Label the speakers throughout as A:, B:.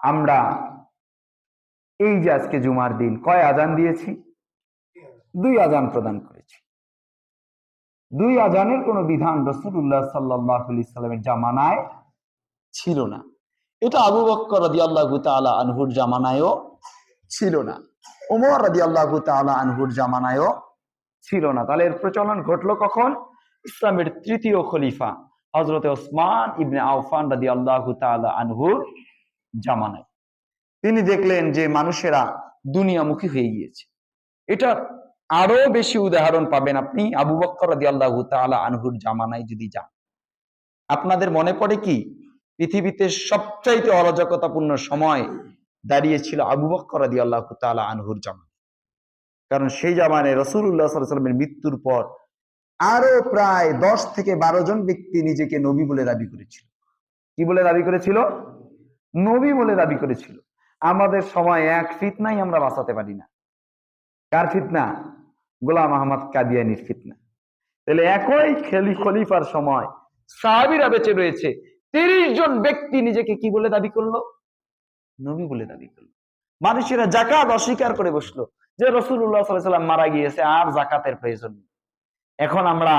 A: আমরা এই যে আজকে জুমার দিন, কয় আজান দিয়েছি? দুই আজান প্রদান করেছি। দুই আজানের কোনো বিধান রসুল্লাহ সাল্লাহ সাল্লামের জামানায় ছিল না। এটা আবু বক্কর রাদি আল্লাহ তালা আনহুর জামানায়ও ছিল না। উমর রাদি আল্লাহ তালা আনহুর জামানায়ও ছিল না। তাহলে এর প্রচলন ঘটলো কখন? ইসলামের তৃতীয় খলিফা হজরত ওসমান ইবনে আউফান রাদি আল্লাহ তালা আনহুর জামানায় তিনি দেখলেন যে মানুষেরা দুনিয়ামুখী হয়ে গিয়েছে। এটা আরও বেশি উদাহরণ পাবেন আপনি, আবু বক্কর আল্লাহ তালা আনহুর জামানায় যদি যান। আপনাদের মনে পড়ে কি? পৃথিবীতে সবচাইতে অরাজকতাপূর্ণ সময় দাঁড়িয়েছিল আবু বক্কর আল্লাহ তালা আনহুর জামান কারণ সেই জামানে রসুল্লাহ সাল্লামের মৃত্যুর পর আরও প্রায় দশ থেকে বারো জন ব্যক্তি নিজেকে নবী বলে দাবি করেছিল। কি বলে দাবি করেছিল? নবী বলে দাবি করেছিল। আমাদের সময় এক ফিতনাই আমরা বাঁচাতে পারি না। কার ফিতনা? গোলাম আহমদ কাদিয়ানির ফিতনা। তাহলে একই খেলি খলিফার সময় সাহাবিরা বেঁচে রয়েছে। তিরিশ জন ব্যক্তি নিজেকে কি বলে দাবি করল? নবী বলে দাবি করল। মানুষেরা জাকাত অস্বীকার করে বসল যে রসুল্লাহ সাল্লাম মারা গিয়েছে, আর জাকাতের প্রয়োজন এখন আমরা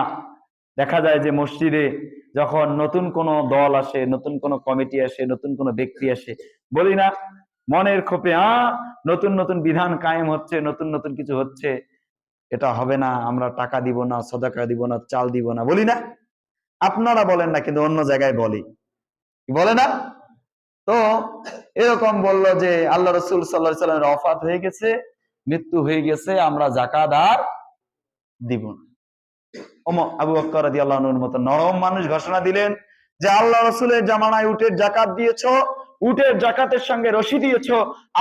A: দেখা যায় যে মসজিদে যখন নতুন কোন দল আসে, নতুন কোন কমিটি আসে, নতুন কোন ব্যক্তি আসে, বলি না, মনের ক্ষোভে, আ, নতুন নতুন বিধান কায়েম হচ্ছে, নতুন নতুন কিছু হচ্ছে, এটা হবে না, আমরা টাকা দিব না সদাকা দিব না, চাল দিব না। বলি না, আপনারা বলেন না, কিন্তু অন্য জায়গায় বলি। বলে না? তো এরকম বলল যে আল্লাহ রসুল সাল্লাহ সাল্লামের অফাত হয়ে গেছে, মৃত্যু হয়ে গেছে, আমরা জাকাত আর দিব না। আবু বক্কর রাদিয়াল্লাহু আনহুর মতো নরম মানুষ ঘোষণা দিলেন যে আল্লাহ রসুলের জামানায় উটের জাকাত দিয়েছ, উটের জাকাতের সঙ্গে রশি দিয়েছ,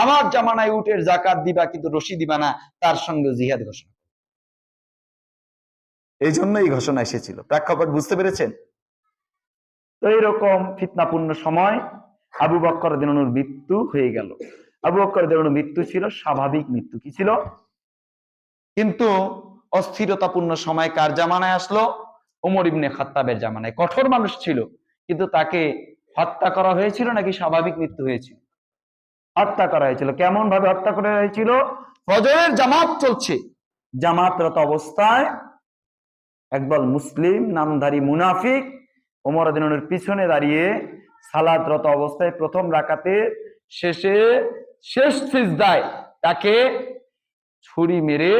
A: আমার জামানায় উটের জাকাত দিবা কিন্তু রশি দিবা না, তার সঙ্গে জিহাদ ঘোষণা এই জন্য এই ঘোষণা এসেছিল। প্রেক্ষাপট বুঝতে পেরেছেন? তো এইরকম ফিতনাপূর্ণ সময় আবু বক্কর দিনুর মৃত্যু হয়ে গেল। আবু বক্কর দিনুর মৃত্যু ছিল স্বাভাবিক মৃত্যু। কি ছিল? কিন্তু অস্থিরতাপূর্ণ সময় কার জামানায় আসলো? ওমর ইবনে খাত্তাবের জামানায়। কঠোর মানুষ ছিল, কিন্তু তাকে হত্যা করা হয়েছিল নাকি স্বাভাবিক মৃত্যু হয়েছিল? হত্যা করা হয়েছিল। কেমন ভাবে হত্যা করা হয়েছিল? ফজরের জামাত চলছে। জামাতরত অবস্থায় একদল মুসলিম, নামধারী মুনাফিক ওমর আদিনের পিছনে দাঁড়িয়ে সালাদরত অবস্থায় প্রথম রাকাতে শেষে শেষ সিজদায় তাকে ছুরি মেরে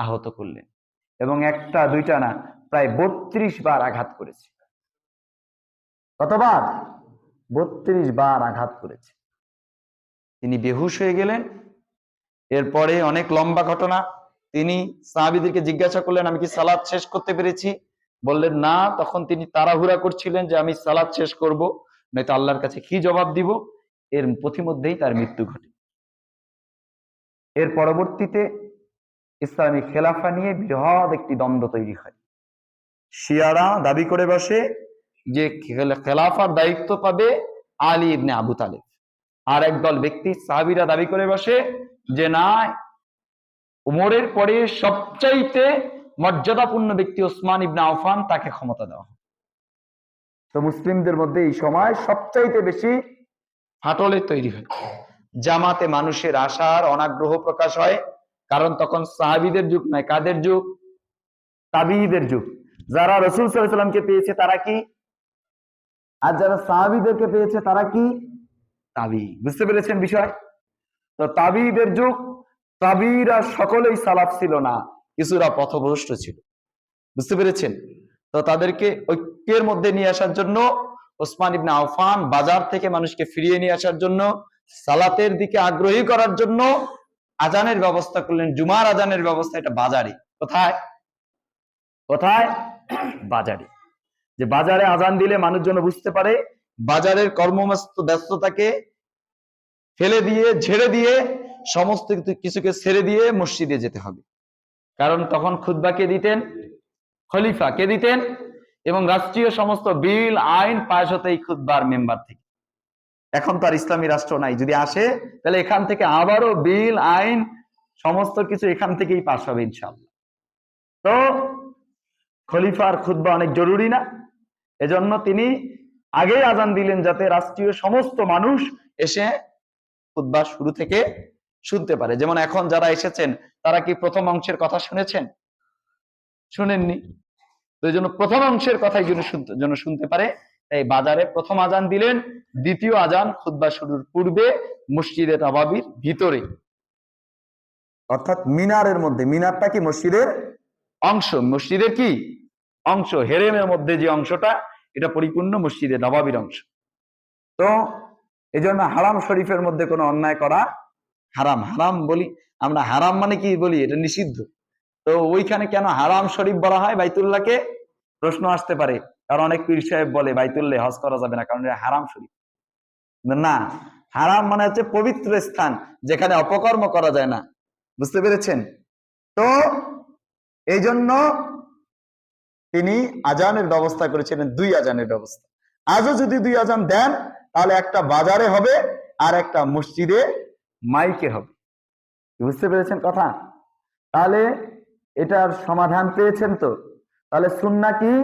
A: আহত করলেন। এবং একটা, দুইটা না, প্রায় বত্রিশ বার আঘাত করেছে। কতবার? বত্রিশ বার আঘাত করেছে। তিনি বেহুশ হয়ে গেলেন। এরপরে অনেক লম্বা ঘটনা। তিনি সাহাবিদেরকে জিজ্ঞাসা করলেন, আমি কি সালাদ শেষ করতে পেরেছি? বললেন, না। তখন তিনি তাড়াহুড়া করছিলেন যে, আমি সালাদ শেষ করব, নয়তো আল্লাহর কাছে কি জবাব দিব? এর পথিমধ্যেই তার মৃত্যু ঘটে। এর পরবর্তীতে ইসলামী খেলাফা নিয়ে বৃহৎ একটি দ্বন্দ্ব তৈরি হয়। শিয়ারা দাবি করে বসে যে খেলাফার দায়িত্ব পাবে আলী ইবনে আবু তালেব। আর একদল ব্যক্তি সাহাবিরা দাবি করে বসে যে না, উমরের পরে সবচাইতে মর্যাদাপূর্ণ ব্যক্তি ওসমান ইবনে আফান তাকে ক্ষমতা দেওয়া হবে তো মুসলিমদের মধ্যে এই সময় সবচাইতে বেশি ফাটলের তৈরি হয়। জামাতে মানুষের আশার অনাগ্রহ প্রকাশ হয়। কারণ তখন সাহাবিদের যুগ নয়, কাদের যুগ? তাবিদের যুগ। যারা রসুল সাল্লামকে পেয়েছে তারা কি? আর যারা সাহাবিদেরকে পেয়েছে তারা কি? তাবি বুঝতে পেরেছেন বিষয়? তো তাবিদের যুগ তাবিরা সকলেই সালাফ ছিল না, কিছুরা পথভ্রষ্ট ছিল। বুঝতে পেরেছেন? তো তাদেরকে ঐক্যের মধ্যে নিয়ে আসার জন্য ওসমান ইবনে আফান বাজার থেকে মানুষকে ফিরিয়ে নিয়ে আসার জন্য, সালাতের দিকে আগ্রহী করার জন্য আজানের ব্যবস্থা করলেন, জুমার আজানের ব্যবস্থা, এটা বাজারে। কোথায়? কোথায়? বাজারে। যে বাজারে আজান দিলে মানুষজন বুঝতে পারে, বাজারের কর্মব্যস্ত ব্যস্ততাকে ফেলে দিয়ে, ঝেড়ে দিয়ে, সমস্ত কিছু- কিছুকে ছেড়ে দিয়ে মসজিদে যেতে হবে। কারণ তখন খুদ্া কে দিতেন? খলিফা কে দিতেন? এবং রাষ্ট্রীয় সমস্ত বিল, আইন পাশ হতে এই খুদ্বার মেম্বার থেকে। এখন তো আর ইসলামী রাষ্ট্র নাই। যদি আসে, তাহলে এখান থেকে আবারও বিল, আইন, সমস্ত কিছু এখান থেকেই পাশ হবে ইনশাল্লাহ তো খলিফার খুদ্া অনেক জরুরি না। এজন্য তিনি আগেই আজান দিলেন যাতে রাষ্ট্রীয় সমস্ত মানুষ এসে খুতবা শুরু থেকে শুনতে পারে। যেমন এখন যারা এসেছেন, তারা কি প্রথম অংশের কথা শুনেছেন? শুনেননি। তো এই জন্য প্রথম অংশের শুনতে যেন শুনতে পারে। তাই বাজারে প্রথম আজান দিলেন দ্বিতীয় আজান খুতবা শুরুর পূর্বে মসজিদে নবাবির ভিতরে। অর্থাৎ মিনারের মধ্যে মিনারটা কি মসজিদের? অংশ মসজিদের কি? অংশ হেরেমের মধ্যে যে অংশটা এটা পরিপূর্ণ মসজিদে নবাবির অংশ। তো এই জন্য হারাম শরীফের মধ্যে কোনো অন্যায় করা হারাম। হারাম বলি আমরা হারাম মানে কি বলি? এটা নিষিদ্ধ। তো ওইখানে কেন হারাম শরীফ বলা হয় বাইতুল্লাহকে? প্রশ্ন আসতে পারে। কারণ অনেক পীর সাহেব বলে, বাইতুল্লাহ, হজ করা যাবে না, কারণ এটা হারাম শরীফ। না, হারাম মানে হচ্ছে পবিত্র স্থান, যেখানে অপকর্ম করা যায় না। বুঝতে পেরেছেন? তো এই জন্য তিনি আজানের ব্যবস্থা করেছিলেন, দুই আজানের ব্যবস্থা। আজও যদি দুই আজান দেন, তাহলে একটা বাজারে হবে আর একটা মসজিদে মাইকে হবে। বুঝতে পেরেছেন কথা? তাহলে এটার সমাধান পেয়েছেন তো? তাহলে সুন্না কি?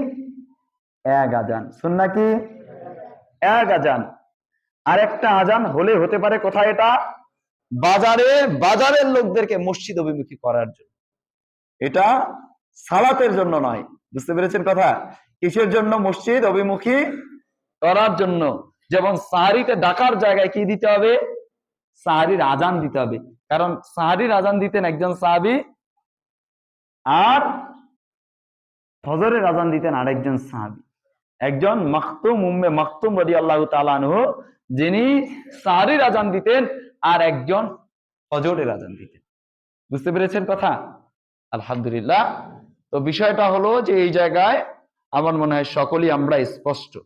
A: এক আজান। সুন্না কি? এক আজান। আর একটা আজান হলে হতে পারে কোথায় এটা? বাজারে, বাজারের লোকদেরকে মসজিদ অভিমুখী করার জন্য। এটা সালাতের জন্য নয়। বুঝতে পেরেছেন কথা? কিসের জন্য? মসজিদ অভিমুখী করার জন্য। যেমন সাহারিতে ডাকার জায়গায় কি দিতে হবে? সাহারির আজান দিতে হবে। কারণ সাহারির আজান দিতেন একজন সাহাবি। আর ফজরের আজান দিতেন আরেকজন সাহাবি। একজন মাখতুম উম্মে মাখতুম রদি আল্লাহ তালানহ যিনি সাহারির আজান দিতেন আর একজন ফজরের আজান দিতেন। বুঝতে পেরেছেন কথা? আলহামদুলিল্লাহ। তো বিষয়টা হলো যে এই জায়গায় আমার মনে হয় সকলেই আমরা স্পষ্ট।